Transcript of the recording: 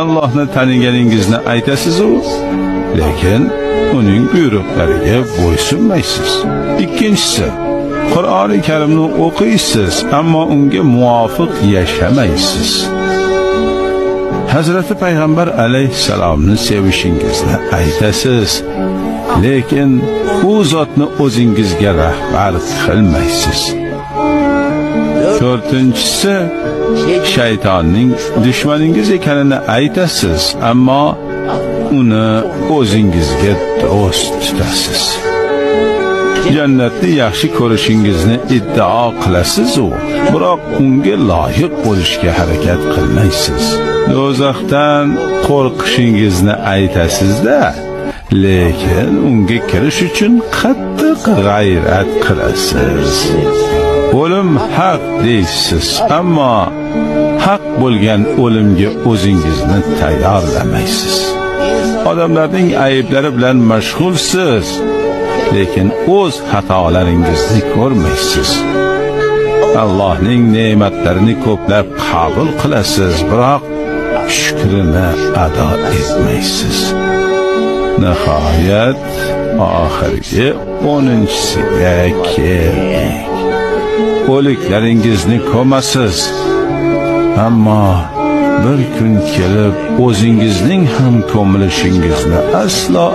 Allohni taniganingizni aytasiz-u, lekin uning buyruqlariga bo'ysunmaysiz. Ikkinchisi, Qur'oni Karimni o'qiysiz, ammo unga muvofiq yashamaysiz. Hazrati Payg'ambar alayhissalomni sevishingizni aytasiz, lekin u zotni o'zingizga rahbar qilmaysiz. To'rtinchisi, shaytonning dushmaningiz ekanini aytasiz, ammo uni o'zingizga do'st tutasiz. Jannatni yaxshi ko'rishingizni iddao qilasiz-u, biroq unga loyiq bo'lishga harakat qilmaysiz. Do'zaxdan qo'rqishingizni aytasiz-da, lekin unga kirish uchun qattiq g'ayrat qilasiz. O'lim haq deysiz, ammo haq bo'lgan o'limga o'zingizni tayyorlamaysiz. Odamlarning ayblari bilan mashg'ulsiz, lekin o'z xatolaringizni ko'rmaysiz. Allohning ne'matlarini ko'plab qabul qilasiz, biroq shukrini ado etmaysiz. Nihoyat oxirgi 10-siga keldik. O'liklaringizni ko'masiz, ammo bir kun kelib o'zingizning ham ko'milishingizni aslo